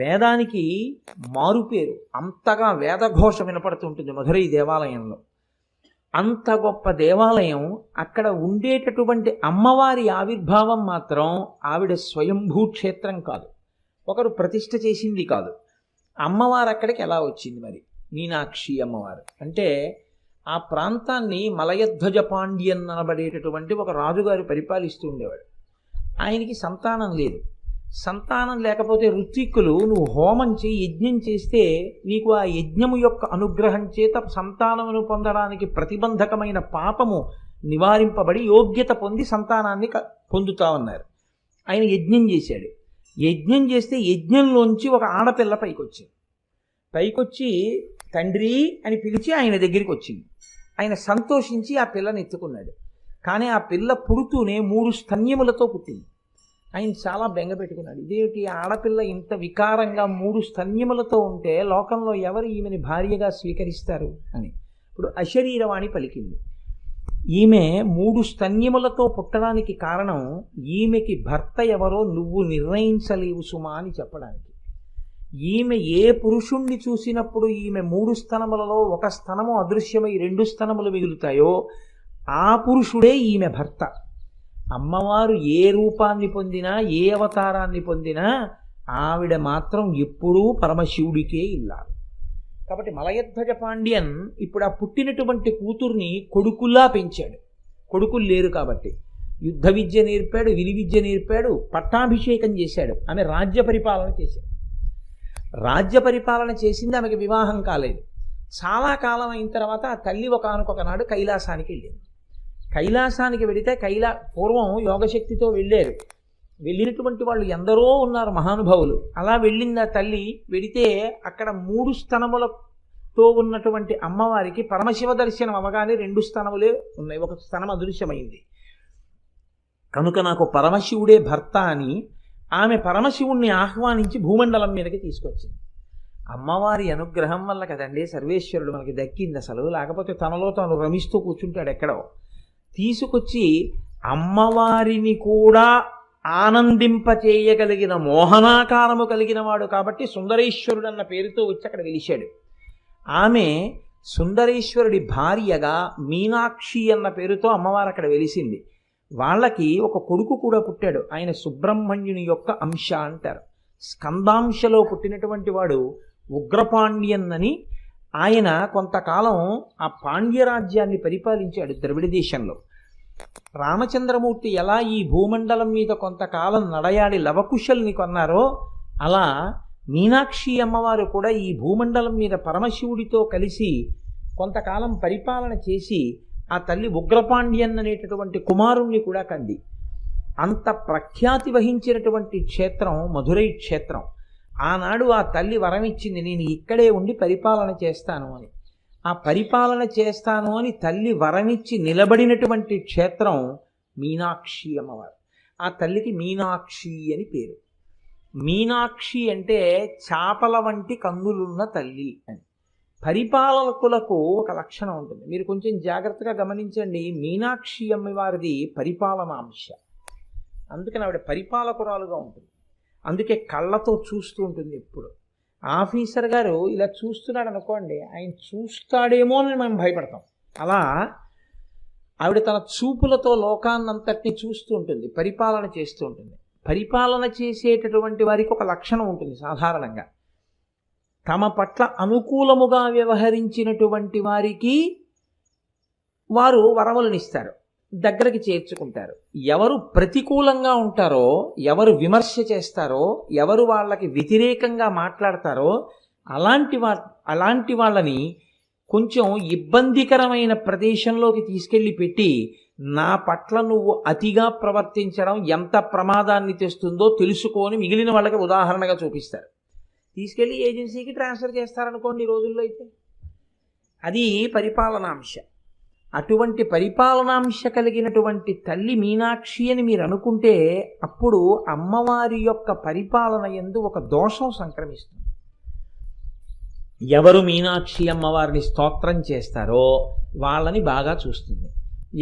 వేదానికి మారుపేరు అంతగా వేదఘోష వినపడుతుంటుంది మధురై దేవాలయంలో. అంత గొప్ప దేవాలయం అక్కడ ఉండేటటువంటి అమ్మవారి ఆవిర్భావం మాత్రం ఆవిడ స్వయంభూ క్షేత్రం కాదు. ఒకరు ప్రతిష్ఠ చేసింది కాదు. అమ్మవారు అక్కడికి ఎలా వచ్చింది మరి? మీనాక్షి అమ్మవారు. అంటే ఆ ప్రాంతాన్ని మలయధ్వజ పాండ్యన్ అనబడేటటువంటి ఒక రాజుగారు పరిపాలిస్తూ ఉండేవాడు. ఆయనకి సంతానం లేదు. సంతానం లేకపోతే ఋత్విక్కులు నువ్వు హోమం చేయి యజ్ఞం చేస్తే నీకు ఆ యజ్ఞము యొక్క అనుగ్రహం చేత సంతానమును పొందడానికి ప్రతిబంధకమైన పాపము నివారింపబడి యోగ్యత పొంది సంతానాన్ని క- పొందుతామన్నారు ఆయన యజ్ఞం చేశాడు. యజ్ఞం చేస్తే యజ్ఞంలోంచి ఒక ఆడపిల్ల పైకొచ్చింది. పైకొచ్చి తండ్రి అని పిలిచి ఆయన దగ్గరికి వచ్చింది. ఆయన సంతోషించి ఆ పిల్లని ఎత్తుకున్నాడు. కానీ ఆ పిల్ల పుడుతూనే మూడు స్తన్యములతో పుట్టింది. ఆయన చాలా బెంగ పెట్టుకున్నాడు. ఇదేమిటి? ఆడపిల్ల ఇంత వికారంగా మూడు స్తన్యములతో ఉంటే లోకంలో ఎవరు ఈమెని భార్యగా స్వీకరిస్తారు అని. ఇప్పుడు అశరీరవాణి పలికింది. ఈమె మూడు స్తన్యములతో పుట్టడానికి కారణం ఈమెకి భర్త ఎవరో నువ్వు నిర్ణయించలేవు సుమా అని చెప్పడానికి. ఈమె ఏ పురుషుణ్ణి చూసినప్పుడు ఈమె మూడు స్థనములలో ఒక స్తనము అదృశ్యమై రెండు స్థనములు మిగులుతాయో ఆ పురుషుడే ఈమె భర్త. అమ్మవారు ఏ రూపాన్ని పొందినా ఏ అవతారాన్ని పొందినా ఆవిడ మాత్రం ఎప్పుడూ పరమశివుడికే ఇల్లాలి. కాబట్టి మలయధ్వజ పాండ్యన్ ఇప్పుడు ఆ పుట్టినటువంటి కూతుర్ని కొడుకుల్లా పెంచాడు. కొడుకులు లేరు కాబట్టి. యుద్ధ విద్య నేర్పాడు విని విద్య నేర్పాడు పట్టాభిషేకం చేశాడు. ఆమె రాజ్య పరిపాలన చేశాడు. రాజ్య పరిపాలన చేసింది ఆమెకి వివాహం కాలేదు. చాలా కాలం అయిన తర్వాత ఆ తల్లి ఒకనొక కైలాసానికి వెళ్ళింది. కైలాసానికి వెళితే కైలా పూర్వం యోగశక్తితో వెళ్ళారు. వెళ్ళినటువంటి వాళ్ళు ఎందరో ఉన్నారు మహానుభావులు. అలా వెళ్ళింది ఆ తల్లి వెడితే అక్కడ మూడు స్థనములతో ఉన్నటువంటి అమ్మవారికి పరమశివ దర్శనం అవగానే రెండు స్థనములే ఉన్నాయి. ఒక స్థనం అదృశ్యమైంది. కనుక నాకు పరమశివుడే భర్త అని ఆమె పరమశివుణ్ణి ఆహ్వానించి భూమండలం మీదకి తీసుకొచ్చింది. అమ్మవారి అనుగ్రహం వల్ల కదండి సర్వేశ్వరుడు మనకి దక్కింది అసలు. లేకపోతే తనలో తాను రమిస్తూ కూర్చుంటాడు ఎక్కడో. తీసుకొచ్చి అమ్మవారిని కూడా ఆనందింపచేయగలిగిన మోహనాకారము కలిగిన వాడు కాబట్టి సుందరేశ్వరుడు అన్న పేరుతో వచ్చి అక్కడ వెలిశాడు. ఆమె సుందరేశ్వరుడి భార్యగా మీనాక్షి అన్న పేరుతో అమ్మవారు అక్కడ వెలిసింది. వాళ్ళకి ఒక కొడుకు కూడా పుట్టాడు. ఆయన సుబ్రహ్మణ్యుని యొక్క అంశ అంటారు. స్కందాంశలో పుట్టినటువంటి వాడు ఉగ్రపాండ్యన్ అని ఆయన కొంతకాలం ఆ పాండ్యరాజ్యాన్ని పరిపాలించాడు ద్రవిడ దేశంలో. రామచంద్రమూర్తి ఎలా ఈ భూమండలం మీద కొంతకాలం నడయాడి లవకుశల్ని కొన్నారో అలా మీనాక్షి అమ్మవారు కూడా ఈ భూమండలం మీద పరమశివుడితో కలిసి కొంతకాలం పరిపాలన చేసి ఆ తల్లి ఉగ్రపాండ్యన్ అనేటటువంటి కుమారుణ్ణి కూడా కంది. అంత ప్రఖ్యాతి వహించినటువంటి క్షేత్రం మధురై క్షేత్రం. ఆనాడు ఆ తల్లి వరం ఇచ్చింది నేను ఇక్కడే ఉండి పరిపాలన చేస్తాను అని. ఆ పరిపాలన చేస్తాను అని తల్లి వరమిచ్చి నిలబడినటువంటి క్షేత్రం మీనాక్షి అమ్మవారు. ఆ తల్లికి మీనాక్షి అని పేరు. మీనాక్షి అంటే చాపల వంటి కన్నులున్న తల్లి అని. పరిపాలకులకు ఒక లక్షణం ఉంటుంది. మీరు కొంచెం జాగ్రత్తగా గమనించండి మీనాక్షి అమ్మవారిది పరిపాలనాంశ. అందుకని ఆవిడ పరిపాలకురాలుగా ఉంటుంది. అందుకే కళ్ళతో చూస్తూ ఉంటుంది ఎప్పుడు. ఆఫీసర్ గారు ఇలా చూస్తున్నాడు అనుకోండి ఆయన చూస్తాడేమో అని మనం భయపడతాం. అలా ఆవిడ తన చూపులతో లోకాన్నంతటిని చూస్తూ ఉంటుంది పరిపాలన చేస్తూ ఉంటుంది. పరిపాలన చేసేటటువంటి వారికి ఒక లక్షణం ఉంటుంది సాధారణంగా. తమ పట్ల అనుకూలముగా వ్యవహరించినటువంటి వారికి వారు వరములనిస్తారు దగ్గరికి చేర్చుకుంటారు. ఎవరు ప్రతికూలంగా ఉంటారో ఎవరు విమర్శ చేస్తారో ఎవరు వాళ్ళకి వ్యతిరేకంగా మాట్లాడతారో అలాంటి వా అలాంటి వాళ్ళని కొంచెం ఇబ్బందికరమైన ప్రదేశంలోకి తీసుకెళ్ళి పెట్టి నా పట్ల నువ్వు అతిగా ప్రవర్తించడం ఎంత ప్రమాదాన్ని తెస్తుందో తెలుసుకొని మిగిలిన వాళ్ళకి ఉదాహరణగా చూపిస్తారు. తీసుకెళ్ళి ఏజెన్సీకి ట్రాన్స్ఫర్ చేస్తారనుకోండి ఈ రోజుల్లో అయితే. అది పరిపాలనాంశ అటువంటి పరిపాలనాంశ కలిగినటువంటి తల్లి మీనాక్షి అని మీరు అనుకుంటే అప్పుడు అమ్మవారి యొక్క పరిపాలన ఎందు ఒక దోషం సంక్రమిస్తుంది. ఎవరు మీనాక్షి అమ్మవారిని స్తోత్రం చేస్తారో వాళ్ళని బాగా చూస్తుంది.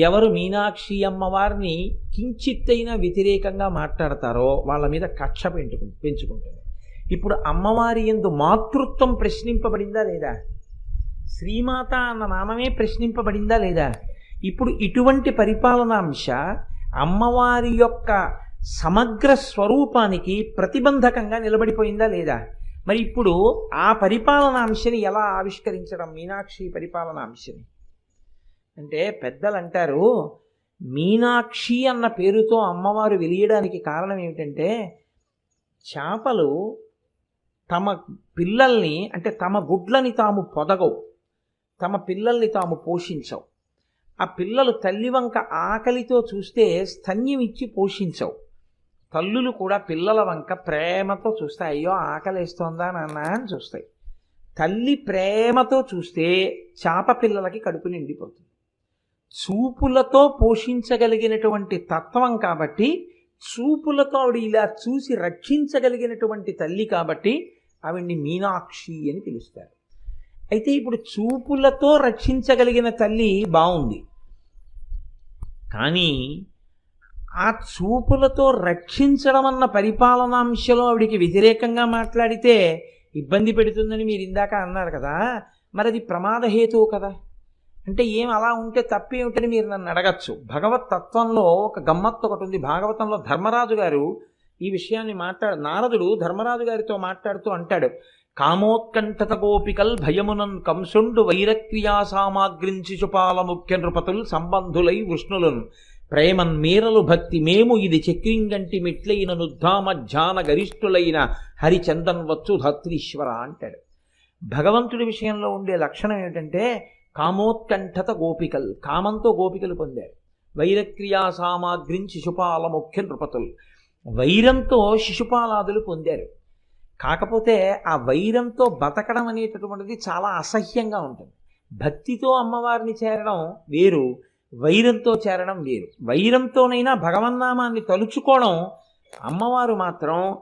ఎవరు మీనాక్షి అమ్మవారిని కించిత్తైనా వ్యతిరేకంగా మాట్లాడతారో వాళ్ళ మీద కక్ష పెంచుకు పెంచుకుంటుంది. ఇప్పుడు అమ్మవారి ఎందు మాతృత్వం ప్రశ్నింపబడిందా లేదా? శ్రీమాత అన్న నామమే ప్రశ్నింపబడిందా లేదా? ఇప్పుడు ఇటువంటి పరిపాలనాంశ అమ్మవారి యొక్క సమగ్ర స్వరూపానికి ప్రతిబంధకంగా నిలబడిపోయిందా లేదా? మరి ఇప్పుడు ఆ పరిపాలనాంశని ఎలా ఆవిష్కరించడం? మీనాక్షి పరిపాలనాంశని. అంటే పెద్దలు అంటారు మీనాక్షి అన్న పేరుతో అమ్మవారు వెలియడానికి కారణం ఏమిటంటే చేపలు తమ పిల్లల్ని అంటే తమ గుడ్లని తాము పొదగవు. తమ పిల్లల్ని తాము పోషించవు. ఆ పిల్లలు తల్లి వంక ఆకలితో చూస్తే స్తన్యం ఇచ్చి పోషించవు. తల్లులు కూడా పిల్లల వంక ప్రేమతో చూస్తాయి అయ్యో ఆకలిస్తోందా నాన్న? అని చూస్తాయి. తల్లి ప్రేమతో చూస్తే చేప పిల్లలకి కడుపు నిండిపోతుంది. చూపులతో పోషించగలిగినటువంటి తత్వం కాబట్టి చూపులతో ఆవిడ ఇలా చూసి రక్షించగలిగినటువంటి తల్లి కాబట్టి ఆవిడ్ని మీనాక్షి అని పిలుస్తారు. అయితే ఇప్పుడు చూపులతో రక్షించగలిగిన తల్లి బాగుంది కానీ ఆ చూపులతో రక్షించడం అన్న పరిపాలనాంశలో ఆవిడికి వ్యతిరేకంగా మాట్లాడితే ఇబ్బంది పెడుతుందని మీరు ఇందాక అన్నారు కదా మరి అది ప్రమాదహేతువు కదా. అంటే ఏం అలా ఉంటే తప్పేమిటని మీరు నన్ను అడగచ్చు. భగవత్ తత్వంలో ఒక గమ్మత్తు ఒకటి ఉంది. భాగవతంలో ధర్మరాజు గారు ఈ విషయాన్ని మాట్లాడు నారదుడు ధర్మరాజు గారితో మాట్లాడుతూ అంటాడు కామోత్కంఠత గోపికల్ భయమునన్ కంసుండు వైరక్రియా సామాగ్రించి చుపాల ముఖ్య నృపతుల్ సంబంధులై వృష్ణులను. ప్రేమన్ మీరలు భక్తి మేము ఇది చక్రింగంటి మిట్లైన నుద్ధామ ధ్యాన గరిష్ఠులైన హరిచందన్ వచ్చు ధత్రీశ్వర అంటాడు. భగవంతుడి విషయంలో ఉండే లక్షణం ఏమిటంటే కామోత్కంఠత గోపికల్ కామంతో గోపికలు పొందారు. వైరక్రియా సామాగ్రించి శిశుపాల ముఖ్య నృపతులు. వైరంతో శిశుపాలాదులు పొందారు. కాకపోతే ఆ వైరంతో బతకడం అనేటటువంటిది చాలా అసహ్యంగా ఉంటుంది. భక్తితో అమ్మవారిని చేరడం వేరు వైరంతో చేరడం వేరు. వైరంతోనైనా భగవన్నామాన్ని తలుచుకోవడం అమ్మవారు మాత్రం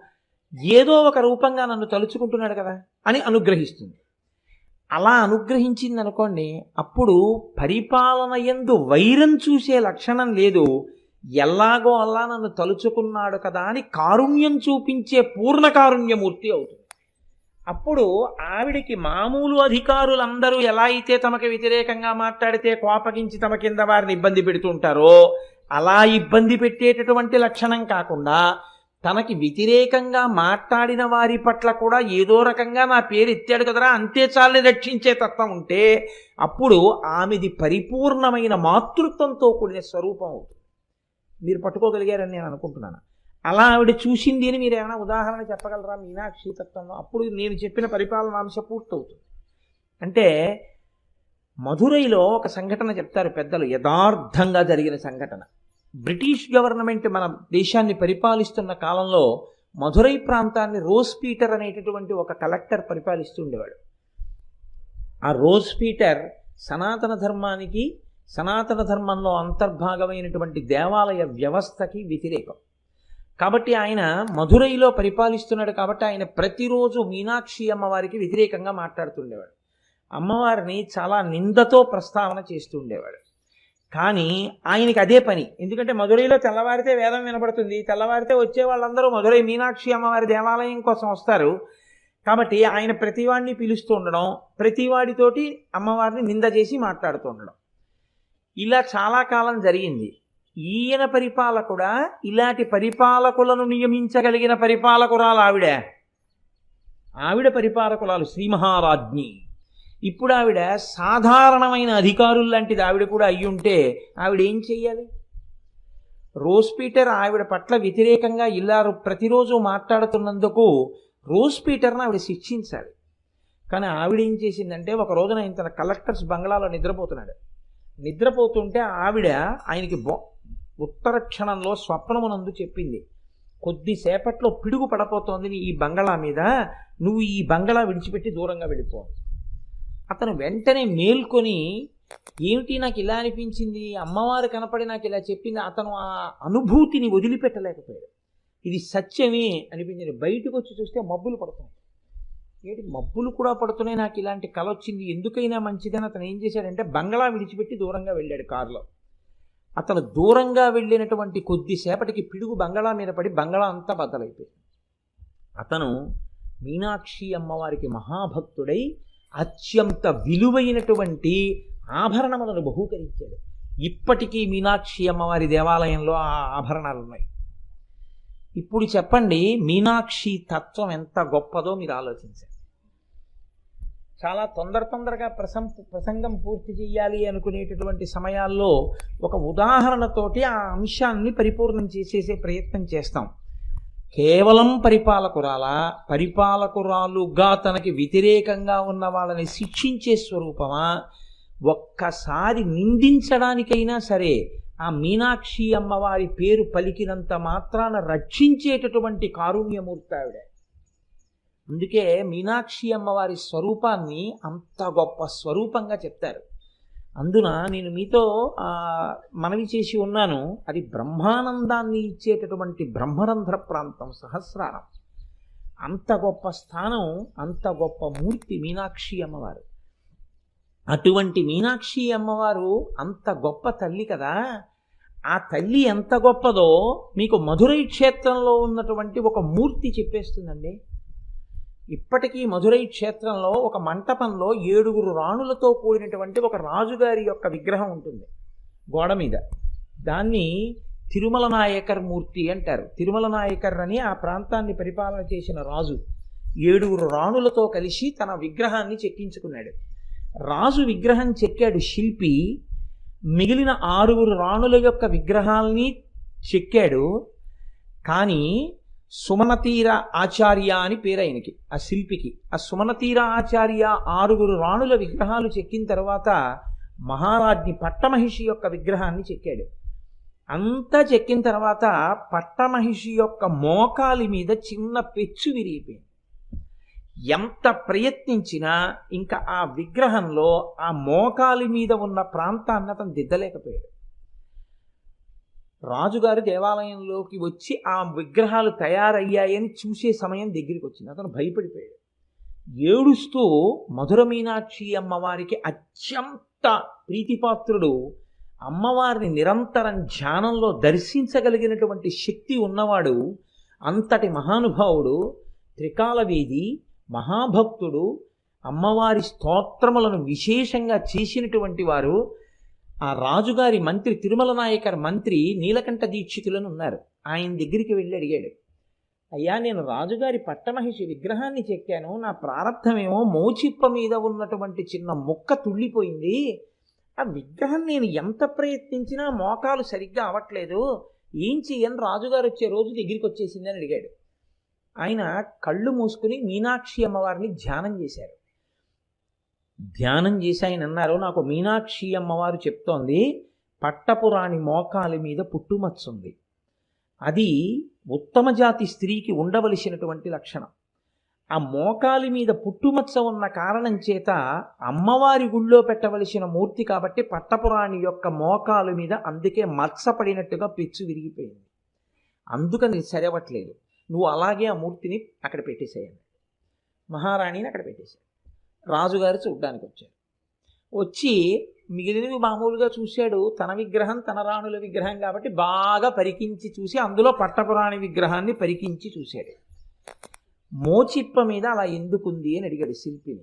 ఏదో ఒక రూపంగా నన్ను తలుచుకుంటున్నాడు కదా అని అనుగ్రహిస్తుంది. అలా అనుగ్రహించింది అనుకోండి అప్పుడు పరిపాలన ఎందు వైరం చూసే లక్షణం లేదు ఎలాగో అలా నన్ను తలుచుకున్నాడు కదా అని కారుణ్యం చూపించే పూర్ణ కారుణ్యమూర్తి అవుతుంది. అప్పుడు ఆవిడికి మామూలు అధికారులందరూ ఎలా అయితే తమకు వ్యతిరేకంగా మాట్లాడితే కోపగించి తమ కింద వారిని ఇబ్బంది పెడుతుంటారో అలా ఇబ్బంది పెట్టేటటువంటి లక్షణం కాకుండా తనకి వ్యతిరేకంగా మాట్లాడిన వారి పట్ల కూడా ఏదో రకంగా నా పేరు ఎత్తాడు కదరా అంతే చాలని రక్షించే తత్వం ఉంటే అప్పుడు ఆమెది పరిపూర్ణమైన మాతృత్వంతో కూడిన స్వరూపం అవుతుంది. మీరు పట్టుకోగలిగారని నేను అనుకుంటున్నాను. అలా ఆవిడ చూసింది అని మీరు ఏమైనా ఉదాహరణ చెప్పగలరా? మీనాక్షి తత్వంలో. అప్పుడు నేను చెప్పిన పరిపాలనాంశ పూర్తవుతుంది. అంటే మధురైలో ఒక సంఘటన చెప్తారు పెద్దలు. యథార్థంగా జరిగిన సంఘటన. బ్రిటిష్ గవర్నమెంట్ మన దేశాన్ని పరిపాలిస్తున్న కాలంలో మధురై ప్రాంతాన్ని రోజ్ పీటర్ అనేటటువంటి ఒక కలెక్టర్ పరిపాలిస్తుండేవాడు ఆ రోజ్ పీటర్ సనాతన ధర్మానికి సనాతన ధర్మంలో అంతర్భాగమైనటువంటి దేవాలయ వ్యవస్థకి వ్యతిరేకం. కాబట్టి ఆయన మధురైలో పరిపాలిస్తున్నాడు కాబట్టి ఆయన ప్రతిరోజు మీనాక్షి అమ్మవారికి వ్యతిరేకంగా మాట్లాడుతుండేవాడు. అమ్మవారిని చాలా నిందతో ప్రస్తావన చేస్తూ ఉండేవాడు కానీ ఆయనకి అదే పని. ఎందుకంటే మధురైలో తెల్లవారితే వేదం వినపడుతుంది తెల్లవారితే వచ్చే వాళ్ళందరూ మధురై మీనాక్షి అమ్మవారి దేవాలయం కోసం వస్తారు. కాబట్టి ఆయన ప్రతివాడిని పిలుస్తూ ఉండడం ప్రతివాడితోటి అమ్మవారిని నింద చేసి మాట్లాడుతూ ఉండడం. ఇలా చాలా కాలం జరిగింది. ఈయన పరిపాలకుడా? ఇలాంటి పరిపాలకులను నియమించగలిగిన పరిపాలకురాలు ఆవిడ. ఆవిడ పరిపాలకురాలు శ్రీ మహారాజ్ఞి ఇప్పుడు ఆవిడ సాధారణమైన అధికారులు లాంటిది ఆవిడ కూడా అయ్యి ఉంటే ఆవిడ ఏం చెయ్యాలి? రోస్పీటర్ ఆవిడ పట్ల వ్యతిరేకంగా ఇల్లారు ప్రతిరోజు మాట్లాడుతున్నందుకు రోజ్ పీటర్ని ఆవిడ శిక్షించాలి. కానీ ఆవిడ ఏం చేసిందంటే ఒక రోజున ఇంత కలెక్టర్స్ బంగ్లాలో నిద్రపోతున్నాడు. నిద్రపోతుంటే ఆవిడ ఆయనకి బొ ఉత్తర క్షణంలో స్వప్నమునందు చెప్పింది. కొద్దిసేపట్లో పిడుగు పడపోతోంది ఈ బంగళా మీద. నువ్వు ఈ బంగళా విడిచిపెట్టి దూరంగా వెళ్ళిపో. అతను వెంటనే మేల్కొని ఏమిటి నాకు ఇలా అనిపించింది? అమ్మవారు కనపడి నాకు ఇలా చెప్పింది. అతను ఆ అనుభూతిని వదిలిపెట్టలేకపోయాడు. ఇది సత్యమే అనిపించింది బయటకు వచ్చి చూస్తే మబ్బులు పడుతుంది ఏడు మబ్బులు కూడా పడుతున్నాయి నాకు ఇలాంటి కల వచ్చింది. ఎందుకైనా మంచిదని అతను ఏం చేశాడంటే బంగ్లా విడిచిపెట్టి దూరంగా వెళ్ళాడు కారులో. అతను దూరంగా వెళ్ళినటువంటి కొద్దిసేపటికి పిడుగు బంగళా మీద పడి బంగళా అంతా బద్దలైపోయింది. అతను మీనాక్షి అమ్మవారికి మహాభక్తుడై అత్యంత విలువైనటువంటి ఆభరణములను బహూకరించాడు. ఇప్పటికీ మీనాక్షి అమ్మవారి దేవాలయంలో ఆ ఆభరణాలు ఉన్నాయి ఇప్పుడు చెప్పండి మీనాక్షి తత్వం ఎంత గొప్పదో మీరు ఆలోచించండి. చాలా తొందర తొందరగా ప్రసం ప్రసంగం పూర్తి చేయాలి అనుకునేటటువంటి సమయాల్లో ఒక ఉదాహరణతోటి ఆ అంశాన్ని పరిపూర్ణం చేసేసే ప్రయత్నం చేస్తాం. కేవలం పరిపాలకురాలా పరిపాలకురాలుగా తనకి వ్యతిరేకంగా ఉన్న వాళ్ళని శిక్షించే స్వరూపమా? ఒక్కసారి నిందించడానికైనా సరే ఆ మీనాక్షి అమ్మవారి పేరు పలికినంత మాత్రాన రక్షించేటటువంటి కారుణ్యమూర్తి ఆవిడ అందుకే మీనాక్షి అమ్మవారి స్వరూపాన్ని అంత గొప్ప స్వరూపంగా చెప్తారు. అందున నేను మీతో మనవి చేసి ఉన్నాను. అది బ్రహ్మానందాన్ని ఇచ్చేటటువంటి బ్రహ్మరంధ్ర ప్రాంతం సహస్రారం. అంత గొప్ప స్థానం అంత గొప్ప మూర్తి మీనాక్షి అమ్మవారు. అటువంటి మీనాక్షి అమ్మవారు అంత గొప్ప తల్లి కదా. ఆ తల్లి ఎంత గొప్పదో మీకు మధురై క్షేత్రంలో ఉన్నటువంటి ఒక మూర్తి చెప్పేస్తుందండి. ఇప్పటికీ మధురై క్షేత్రంలో ఒక మంటపంలో ఏడుగురు రాణులతో కూడినటువంటి ఒక రాజుగారి యొక్క విగ్రహం ఉంటుంది గోడ మీద. దాన్ని తిరుమల నాయకర్ మూర్తి అంటారు. తిరుమల నాయకర్ అని ఆ ప్రాంతాన్ని పరిపాలన చేసిన రాజు. ఏడుగురు రాణులతో కలిసి తన విగ్రహాన్ని చెక్కించుకున్నాడు. రాజు విగ్రహం చెక్కాడు శిల్పి మిగిలిన ఆరుగురు రాణుల యొక్క విగ్రహాల్ని చెక్కాడు. కానీ సుమనతీర ఆచార్య అని పేరు ఆయనకి ఆ శిల్పికి. ఆ సుమనతీర ఆచార్య ఆరుగురు రాణుల విగ్రహాలు చెక్కిన తర్వాత మహారాజ్ని పట్టమహిషి యొక్క విగ్రహాన్ని చెక్కాడు. అంతా చెక్కిన తర్వాత పట్టమహిషి యొక్క మోకాలి మీద చిన్న పెచ్చు విరిగిపోయింది. ఎంత ప్రయత్నించినా ఇంకా ఆ విగ్రహంలో ఆ మోకాలి మీద ఉన్న ప్రాంతాన్ని అతను దిద్దలేకపోయాడు. రాజుగారు దేవాలయంలోకి వచ్చి ఆ విగ్రహాలు తయారయ్యాయని చూసే సమయం దగ్గరికి వచ్చింది అతను భయపడిపోయాడు. ఏడుస్తూ మధుర మీనాక్షి అమ్మవారికి అత్యంత ప్రీతిపాత్రుడు అమ్మవారిని నిరంతరం ధ్యానంలో దర్శించగలిగినటువంటి శక్తి ఉన్నవాడు అంతటి మహానుభావుడు త్రికాలవేది మహాభక్తుడు అమ్మవారి స్తోత్రములను విశేషంగా చేసినటువంటి వారు ఆ రాజుగారి మంత్రి తిరుమల నాయకర్ మంత్రి నీలకంఠ దీక్షితులను ఉన్నారు. ఆయన దగ్గరికి వెళ్ళి అడిగాడు అయ్యా నేను రాజుగారి పట్టమహిషి విగ్రహాన్ని చెక్కాను. నా ప్రారంధమేమో మోచిప్ప మీద ఉన్నటువంటి చిన్న ముక్క తుళ్ళిపోయింది. ఆ విగ్రహం నేను ఎంత ప్రయత్నించినా మోకాలు సరిగ్గా అవ్వట్లేదు ఏం చెయ్యని? రాజుగారు వచ్చే రోజు దగ్గరికి వచ్చేసిందని అడిగాడు. ఆయన కళ్ళు మూసుకుని మీనాక్షి అమ్మవారిని ధ్యానం చేశారు. ధ్యానం చేసి ఆయన అన్నారు నాకు మీనాక్షి అమ్మవారు చెప్తోంది పట్టపురాణి మోకాలి మీద పుట్టుమచ్చుంది అది ఉత్తమ జాతి స్త్రీకి ఉండవలసినటువంటి లక్షణం. ఆ మోకాలి మీద పుట్టుమచ్చ ఉన్న కారణం చేత అమ్మవారి గుళ్ళో పెట్టవలసిన మూర్తి కాబట్టి పట్టపురాణి యొక్క మోకాలు మీద అందుకే మచ్చపడినట్టుగా పెచ్చు విరిగిపోయింది. అందుకని సరవట్లేదు నువ్వు అలాగే ఆ మూర్తిని అక్కడ పెట్టేసేయండి. మహారాణిని అక్కడ పెట్టేశాడు రాజుగారు చూడ్డానికి వచ్చారు. వచ్చి మిగిలినవి మామూలుగా చూశాడు. తన విగ్రహం తన రాణుల విగ్రహం కాబట్టి బాగా పరికించి చూసి అందులో పట్టపురాణి విగ్రహాన్ని పరికించి చూశాడు. మోచిప్ప మీద అలా ఎందుకుంది అని అడిగాడు శిల్పిని.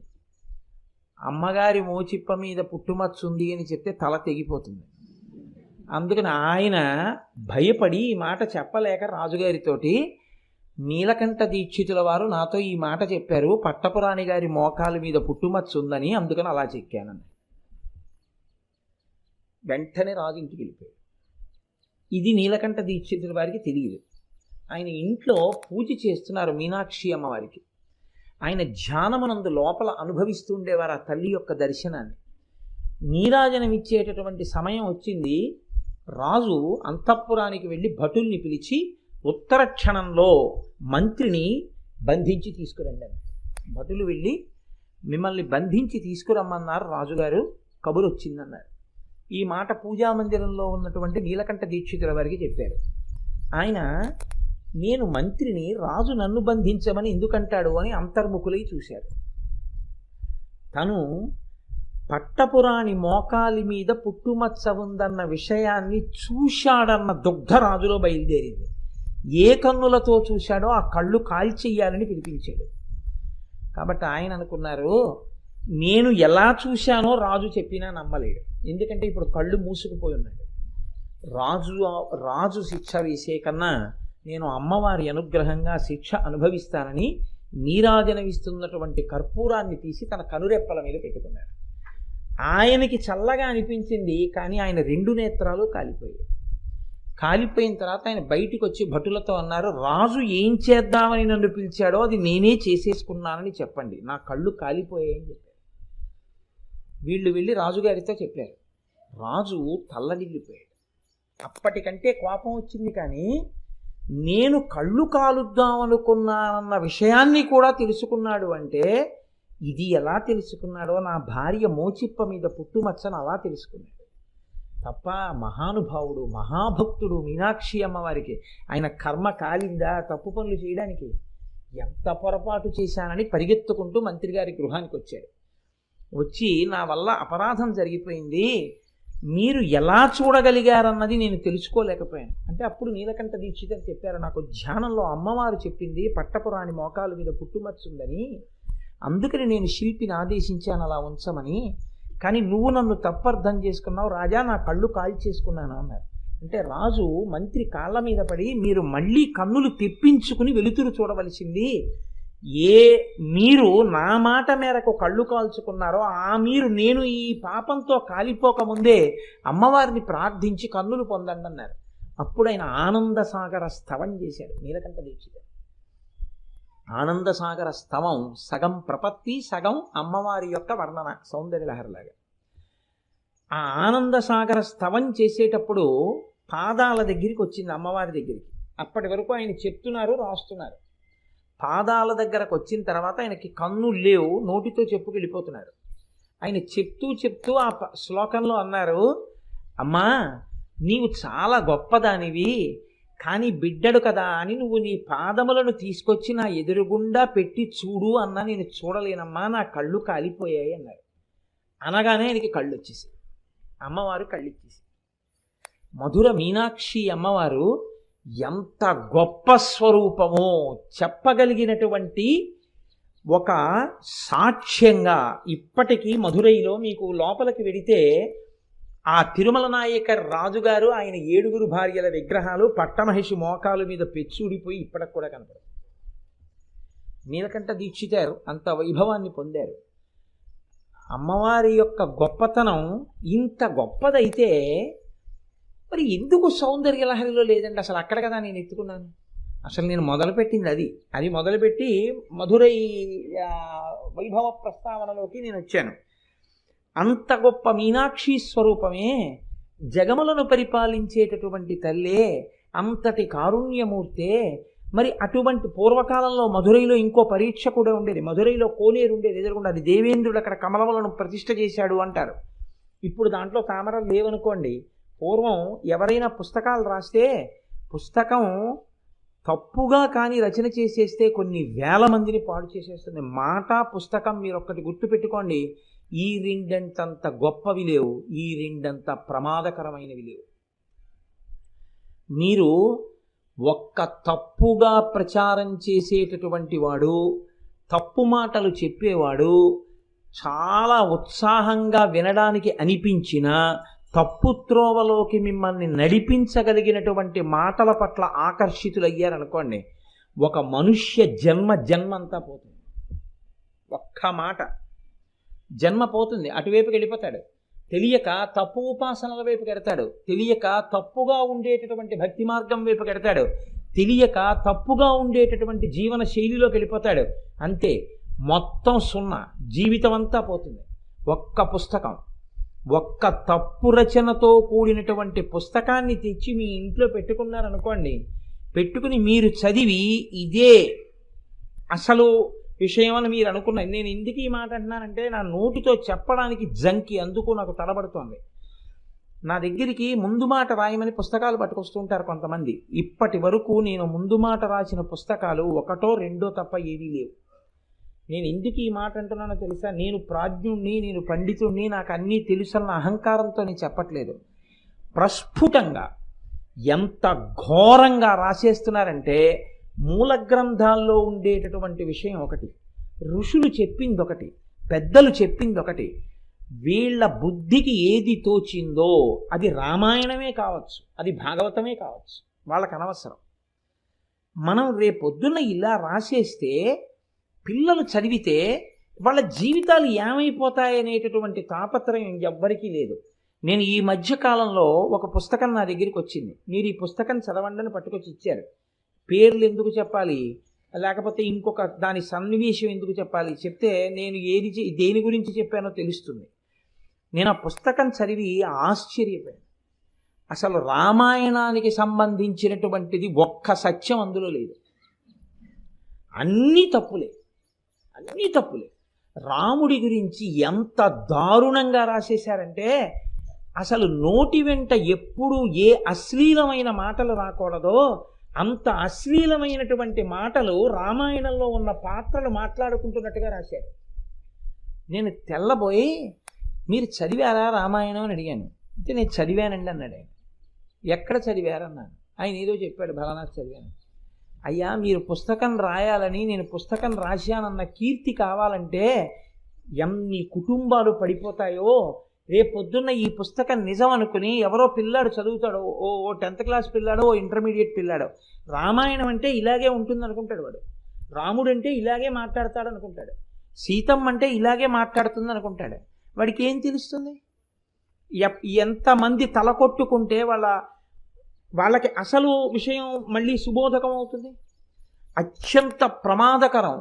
అమ్మగారి మోచిప్ప మీద పుట్టుమచ్చుంది అని చెప్తే తల తెగిపోతుంది. అందుకని ఆయన భయపడి ఈ మాట చెప్పలేక రాజుగారితోటి నీలకంఠ దీక్షితుల వారు నాతో ఈ మాట చెప్పారు. పట్టపురాణి గారి మోకాల మీద పుట్టుమచ్చ ఉందని అందుకని అలా చెక్కానని. వెంటనే రాజు ఇంటికి వెళ్ళిపోయాడు. ఇది నీలకంఠ దీక్షితుల వారికి తెలియదు. ఆయన ఇంట్లో పూజ చేస్తున్నారు మీనాక్షి అమ్మవారికి. ఆయన ధ్యానమునందు లోపల అనుభవిస్తూ ఉండేవారు ఆ తల్లి యొక్క దర్శనాన్ని. నీరాజనం ఇచ్చేటటువంటి సమయం వచ్చింది. రాజు అంతఃపురానికి వెళ్ళి భటుల్ని పిలిచి ఉత్తర క్షణంలో మంత్రిని బంధించి తీసుకురండి భటులు వెళ్ళి మిమ్మల్ని బంధించి తీసుకురమ్మన్నారు రాజుగారు. కబురు వచ్చిందన్నారు ఈ మాట పూజా మందిరంలో ఉన్నటువంటి నీలకంఠ దీక్షితుల వారికి చెప్పారు. ఆయన నేను మంత్రిని రాజు నన్ను బంధించమని ఎందుకంటాడు? అని అంతర్ముఖులై చూశారు. తను పట్టపురాణి మోకాలి మీద పుట్టుమచ్చ ఉందన్న విషయాన్ని చూశాడన్న దుగ్ధరాజులో బయలుదేరింది. ఏ కన్నులతో చూశాడో ఆ కళ్ళు కాల్చెయ్యాలని పిలిపించాడు. కాబట్టి ఆయన అనుకున్నారు నేను ఎలా చూశానో రాజు చెప్పినా నమ్మలేడు. ఎందుకంటే ఇప్పుడు కళ్ళు మూసుకుపోయి ఉన్నాడు రాజు రాజు శిక్ష వేసే కన్నా నేను అమ్మవారి అనుగ్రహంగా శిక్ష అనుభవిస్తానని నీరాజనవిస్తున్నటువంటి కర్పూరాన్ని తీసి తన కనురెప్పల మీద పెట్టుకున్నాడు. ఆయనకి చల్లగా అనిపించింది కానీ ఆయన రెండు నేత్రాలు కాలిపోయాయి. కాలిపోయిన తర్వాత ఆయన బయటికి వచ్చి భటులతో అన్నారు రాజు ఏం చేద్దామని నన్ను పిలిచాడో అది నేనే చేసేసుకున్నానని చెప్పండి. నా కళ్ళు కాలిపోయాయని చెప్పారు. వీళ్ళు వెళ్ళి రాజుగారితో చెప్పారు. రాజు తల్లడిల్లిపోయాడు. అప్పటికంటే కోపం వచ్చింది కానీ నేను కళ్ళు కాలుద్దామనుకున్నానన్న విషయాన్ని కూడా తెలుసుకున్నాడు అంటే ఇది ఎలా తెలుసుకున్నాడో నా భార్య మోచిప్ప మీద పుట్టుమచ్చను అలా తెలుసుకున్నాడు. తప్ప మహానుభావుడు మహాభక్తుడు మీనాక్షి అమ్మవారికి ఆయన కర్మ కాలిందా తప్పు పనులు చేయడానికి ఎంత పొరపాటు చేశానని పరిగెత్తుకుంటూ మంత్రి గారి గృహానికి వచ్చాడు. వచ్చి నా వల్ల అపరాధం జరిగిపోయింది మీరు ఎలా చూడగలిగారన్నది నేను తెలుసుకోలేకపోయాను. అంటే అప్పుడు నీలకంఠ దీక్షితని చెప్పారు నాకు ధ్యానంలో అమ్మవారు చెప్పింది పట్టపురాణి మోకాలు మీద పుట్టుమచ్చుందని అందుకని నేను శిల్పిని ఆదేశించాను అలా ఉంచమని. కానీ నువ్వు నన్ను తప్పర్థం చేసుకున్నావు రాజా నా కళ్ళు కాల్చేసుకున్నాను అన్నారు. అంటే రాజు మంత్రి కాళ్ళ మీద పడి మీరు మళ్ళీ కన్నులు తెప్పించుకుని వెలుతురు చూడవలసింది ఏ మీరు నా మాట మేరకు కళ్ళు కాల్చుకున్నారో ఆ మీరు నేను ఈ పాపంతో కాలిపోకముందే అమ్మవారిని ప్రార్థించి కన్నులు పొందండి అన్నారు. అప్పుడు ఆయన ఆనంద సాగర స్తవం చేశాడు నీలకంఠ దీక్షిత ఆనందసాగర స్తవం సగం ప్రపత్తి సగం అమ్మవారి యొక్క వర్ణన సౌందర్యలహరిలాగా ఆ ఆనందసాగర స్తవం చేసేటప్పుడు పాదాల దగ్గరికి వచ్చింది అమ్మవారి దగ్గరికి. అప్పటి వరకు ఆయన చెప్తున్నారు రాస్తున్నారు. పాదాల దగ్గరకు వచ్చిన తర్వాత ఆయనకి కన్ను లేవు నోటితో చెప్పుకెళ్ళిపోతున్నారు ఆయన చెప్తూ చెప్తూ ఆ ప- శ్లోకంలో అన్నారు అమ్మా నీవు చాలా గొప్పదానివి. కానీ బిడ్డడు కదా అని నువ్వు నీ పాదములను తీసుకొచ్చి నా ఎదురుగుండా పెట్టి చూడు అన్నా నేను చూడలేనమ్మా నా కళ్ళు కాలిపోయాయి అన్నారు. అనగానే ఆయనకి కళ్ళు వచ్చేసి అమ్మవారు కళ్ళు ఇచ్చేసి మధుర మీనాక్షి అమ్మవారు ఎంత గొప్ప స్వరూపమో చెప్పగలిగినటువంటి ఒక సాక్ష్యంగా ఇప్పటికీ మధురైలో మీకు లోపలికి వెడితే ఆ తిరుమల నాయక రాజుగారు ఆయన ఏడుగురు భార్యల విగ్రహాలు పట్టమహిషి మోకాల మీద పెచ్చుడిపోయి ఇప్పటికి కూడా కనపడదు నీలకంఠ దీక్షితారు అంత వైభవాన్ని పొందారు. అమ్మవారి యొక్క గొప్పతనం ఇంత గొప్పదైతే మరి ఎందుకు సౌందర్య లహరిలో లేదండి? అసలు అక్కడ కదా నేను ఎత్తుకున్నాను. అసలు నేను మొదలుపెట్టింది అది. అది మొదలుపెట్టి మధురై వైభవ ప్రస్తావనలోకి నేను వచ్చాను. అంత గొప్ప మీనాక్షి స్వరూపమే జగములను పరిపాలించేటటువంటి తల్లే అంతటి కారుణ్యమూర్తే. మరి అటువంటి పూర్వకాలంలో మధురైలో ఇంకో పరీక్ష కూడా ఉండేది. మధురైలో కోనేరు ఉండేది ఎదురుకుండా అది దేవేంద్రుడు అక్కడ కమలములను ప్రతిష్ట చేశాడు అంటారు. ఇప్పుడు దాంట్లో తామరలు లేవనుకోండి పూర్వం ఎవరైనా పుస్తకాలు రాస్తే పుస్తకం తప్పుగా కానీ రచన చేసేస్తే కొన్ని వేల మందిని పాడు చేసేస్తుంది. మాట పుస్తకం మీరు ఒక్కటి గుర్తుపెట్టుకోండి. ఈ రెండంతంత గొప్పవి లేవు ఈ రెండంత ప్రమాదకరమైనవి లేవు. మీరు ఒక్క తప్పుగా ప్రచారం చేసేటటువంటి వాడు తప్పు మాటలు చెప్పేవాడు చాలా ఉత్సాహంగా వినడానికి అనిపించిన తప్పు త్రోవలోకి మిమ్మల్ని నడిపించగలిగినటువంటి మాటల పట్ల ఆకర్షితులయ్యారనుకోండి ఒక మనుష్య జన్మ జన్మంతా పోతుంది. ఒక్క మాట. జన్మ పోతుంది. అటువైపుకి వెళ్ళిపోతాడు. తెలియక తప్పు ఉపాసనల వైపు కెడతాడు. తెలియక తప్పుగా ఉండేటటువంటి భక్తి మార్గం వైపు కెడతాడు. తెలియక తప్పుగా ఉండేటటువంటి జీవన శైలిలోకి వెళ్ళిపోతాడు. అంతే మొత్తం సున్నా. జీవితం అంతా పోతుంది. ఒక్క పుస్తకం ఒక్క తప్పు రచనతో కూడినటువంటి పుస్తకాన్ని తెచ్చి మీ ఇంట్లో పెట్టుకున్నారనుకోండి పెట్టుకుని మీరు చదివి ఇదే అసలు విషయం అని మీరు అనుకున్న నేను ఎందుకు ఈ మాట అంటున్నానంటే నా నోటితో చెప్పడానికి జంకి అందుకు నాకు తడబడుతోంది. నా దగ్గరికి ముందు మాట రాయమని పుస్తకాలు పట్టుకొస్తుంటారు కొంతమంది. ఇప్పటి వరకు నేను ముందు మాట రాసిన పుస్తకాలు ఒకటో రెండో తప్ప ఏవీ లేవు. నేను ఎందుకు ఈ మాట అంటున్నానో తెలుసా? నేను ప్రాజ్ఞుణ్ణి నేను పండితుణ్ణి నాకు అన్నీ తెలుసన్న అహంకారంతో నేను చెప్పట్లేదు. ప్రస్ఫుటంగా ఎంత ఘోరంగా రాసేస్తున్నారంటే మూల గ్రంథాల్లో ఉండేటటువంటి విషయం ఒకటి. ఋషులు చెప్పింది ఒకటి. పెద్దలు చెప్పింది ఒకటి. వీళ్ళ బుద్ధికి ఏది తోచిందో అది రామాయణమే కావచ్చు. అది భాగవతమే కావచ్చు. వాళ్ళకి అనవసరం. మనం రేపొద్దున్న ఇలా రాసేస్తే పిల్లలు చదివితే వాళ్ళ జీవితాలు ఏమైపోతాయనేటటువంటి తాపత్రయం ఎవ్వరికీ లేదు. నేను ఈ మధ్యకాలంలో ఒక పుస్తకం నా దగ్గరికి వచ్చింది. మీరు ఈ పుస్తకం చదవండి అని పట్టుకొచ్చి ఇచ్చారు. పేర్లు ఎందుకు చెప్పాలి? లేకపోతే ఇంకొక దాని సన్నివేశం ఎందుకు చెప్పాలి? చెప్తే నేను ఏది చే- దేని గురించి చెప్పానో తెలుస్తుంది. నేను ఆ పుస్తకం చదివి ఆశ్చర్యపోయాను. అసలు రామాయణానికి సంబంధించినటువంటిది ఒక్క సత్యం అందులో లేదు. అన్నీ తప్పులే. అన్నీ తప్పులే. రాముడి గురించి ఎంత దారుణంగా రాసేశారంటే అసలు నోటి వెంట ఎప్పుడు ఏ అశ్లీలమైన మాటలు రాకూడదో అంత అశ్లీలమైనటువంటి మాటలు రామాయణంలో ఉన్న పాత్రలు మాట్లాడుకుంటున్నట్టుగా రాశారు. నేను తెల్లబోయి మీరు చదివారా రామాయణం? అని అడిగాను. అంటే నేను చదివానండి అన్నాడు ఆయన. ఎక్కడ చదివారన్నాను ఆయన ఏదో చెప్పాడు బలనాథ్ చదివాను. అయ్యా మీరు పుస్తకం రాయాలని నేను పుస్తకం రాశానన్న కీర్తి కావాలంటే ఎన్ని కుటుంబాలు పడిపోతాయో రేపొద్దున్న ఈ పుస్తకం నిజం అనుకుని ఎవరో పిల్లాడు చదువుతాడు ఓ ఓ టెన్త్ క్లాస్ పిల్లాడో ఓ ఇంటర్మీడియట్ పిల్లాడో. రామాయణం అంటే ఇలాగే ఉంటుంది అనుకుంటాడు వాడు. రాముడు అంటే ఇలాగే మాట్లాడతాడు అనుకుంటాడు సీతమ్మ అంటే ఇలాగే మాట్లాడుతుంది అనుకుంటాడు వాడికి ఏం తెలుస్తుంది ఎంతమంది తల కొట్టుకుంటే వాళ్ళ వాళ్ళకి అసలు విషయం మళ్ళీ సుబోధకం అవుతుంది అత్యంత ప్రమాదకరం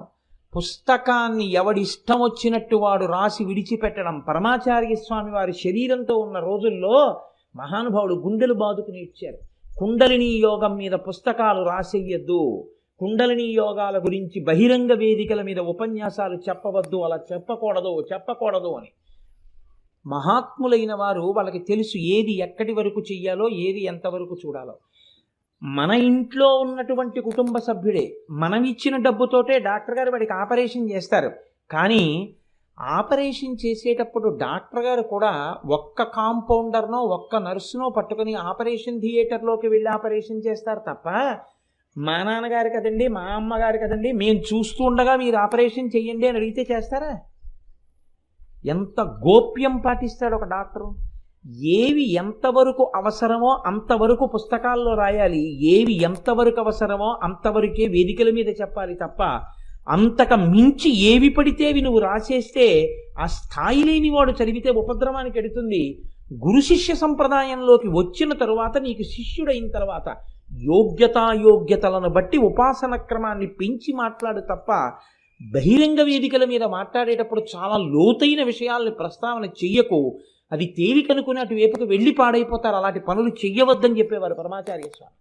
పుస్తకాన్ని ఎవడిష్టం వచ్చినట్టు వాడు రాసి విడిచిపెట్టడం పరమాచార్య స్వామి వారి శరీరంతో ఉన్న రోజుల్లో మహానుభావుడు గుండెలు బాదుకుని ఇచ్చారు. కుండలిని యోగం మీద పుస్తకాలు రాసేయద్దు. కుండలిని యోగాల గురించి బహిరంగ వేదికల మీద ఉపన్యాసాలు చెప్పవద్దు. అలా చెప్పకూడదు చెప్పకూడదు అని. మహాత్ములైన వారు వాళ్ళకి తెలుసు ఏది ఎక్కడి వరకు చెయ్యాలో ఏది ఎంతవరకు చూడాలో. మన ఇంట్లో ఉన్నటువంటి కుటుంబ సభ్యుడే మనం ఇచ్చిన డబ్బుతోటే డాక్టర్ గారు వాడికి ఆపరేషన్ చేస్తారు. కానీ ఆపరేషన్ చేసేటప్పుడు డాక్టర్ గారు కూడా ఒక్క కాంపౌండర్నో ఒక్క నర్సునో పట్టుకొని ఆపరేషన్ థియేటర్లోకి వెళ్ళి ఆపరేషన్ చేస్తారు తప్ప మా నాన్నగారు కదండి మా అమ్మగారు కదండి మేము చూస్తూ ఉండగా మీరు ఆపరేషన్ చేయండి అని అడిగితే చేస్తారా? ఎంత గోప్యం పాటిస్తాడు ఒక డాక్టరు? ఏవి ఎంతవరకు అవసరమో అంతవరకు పుస్తకాల్లో రాయాలి. ఏవి ఎంతవరకు అవసరమో అంతవరకే వేదికల మీద చెప్పాలి తప్ప అంతక మించి ఏవి పడితే అవి నువ్వు రాసేస్తే ఆ స్థాయి లేని వాడు చదివితే ఉపద్రవానికి ఎడుతుంది. గురు శిష్య సంప్రదాయంలోకి వచ్చిన తరువాత నీకు శిష్యుడైన తర్వాత యోగ్యతాయోగ్యతలను బట్టి ఉపాసన క్రమాన్ని పెంచి మాట్లాడు తప్ప బహిరంగ వేదికల మీద మాట్లాడేటప్పుడు చాలా లోతైన విషయాల్ని ప్రస్తావన చెయ్యకు. అది తేలికనుకుని అటువైపుకు వెళ్ళి పాడైపోతారు. అలాంటి పనులు చెయ్యవద్దని చెప్పేవారు పరమాచార్య స్వామి.